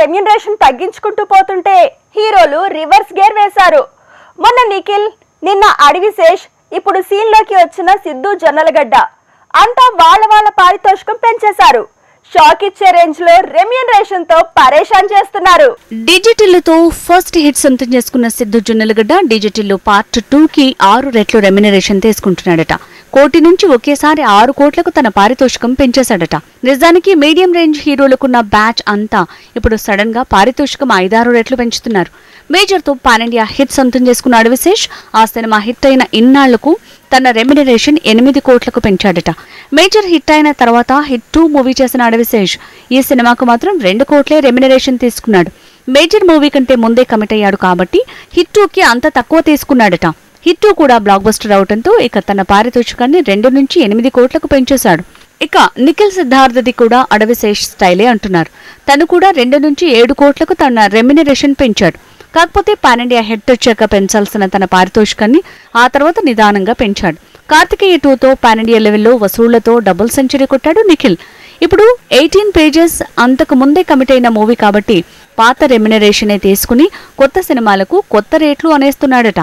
Remuneration తగ్గించుకుంటూ పోతుంటే హీరోలు రివర్స్ గేర్ వేశారు. మొన్న నిఖిల్ నిన్న అడవిశేష్ ఇప్పుడు సీన్లోకి వచ్చిన సిద్ధు జొన్నలగడ్డ. అంతా వాళ్ళ వాళ్ళ పారితోషికం పెంచేశారు. షాక్ ఇచ్చే రేంజ్లో రెమ్యునరేషన్తో పరేషాన్ చేస్తున్నారు. డిజిటల్తో ఫస్ట్ హిట్ సొంతం చేసుకున్న Siddhu Jonnalagadda digital part two కి ఆరు రెట్లు రెమ్యునరేషన్ తీసుకుంటున్నాడట. కోటి నుంచి ఒకేసారి ఆరు కోట్లకు తన పారితోషికం పెంచేశాడట. నిజానికి మీడియం రేంజ్ హీరోలకున్న బ్యాచ్ అంతా ఇప్పుడు సడన్గా పారితోషికం ఐదారు రెట్లు పెంచుతున్నారు. మేజర్తో పాన్ ఇండియా హిట్ సొంతం చేసుకున్న విశేష్. ఆ సినిమా హిట్ అయిన ఇన్నాళ్ళకు తన రెమ్యునరేషన్ ఎనిమిది కోట్లకు పెంచాడట. మేజర్ హిట్ అయిన తర్వాత హిట్ టూ మూవీ చేసిన అడవిశేష్ ఈ సినిమాకు మాత్రం రెండు కోట్లే రెమ్యునరేషన్ తీసుకున్నాడు. మేజర్ మూవీ కంటే ముందే కమిట్ అయ్యాడు కాబట్టి హిట్ టూకి అంత తక్కువ తీసుకున్నాడట. హిట్ టూ కూడా బ్లాక్ బస్టర్ అవడంతో ఇక తన పారితోషికాన్ని రెండు నుంచి ఎనిమిది కోట్లకు పెంచేశాడు. ఇక నిఖిల్ సిద్ధార్థది కూడా అడవిశేష్ స్టైలే అంటున్నారు. తను కూడా రెండు నుంచి ఏడు కోట్లకు తన రెమ్యునరేషన్ పెంచాడు. కాకపోతే పాన్ ఇండియా హెడ్ వచ్చాక పెంచాల్సిన తన పారితోషికాన్ని ఆ తర్వాత నిదానంగా పెంచాడు. కార్తికేయ టూతో పాన్ ఇండియా లెవెల్లో వసూళ్ళతో డబుల్ సెంచరీ కొట్టాడు నిఖిల్. ఇప్పుడు ఎయిటీన్ పేజెస్ అంతకు ముందే కమిట్ అయిన మూవీ కాబట్టి పాత రెమ్యునరేషనే తీసుకుని కొత్త సినిమాలకు కొత్త రేట్లు అనేస్తున్నాడట.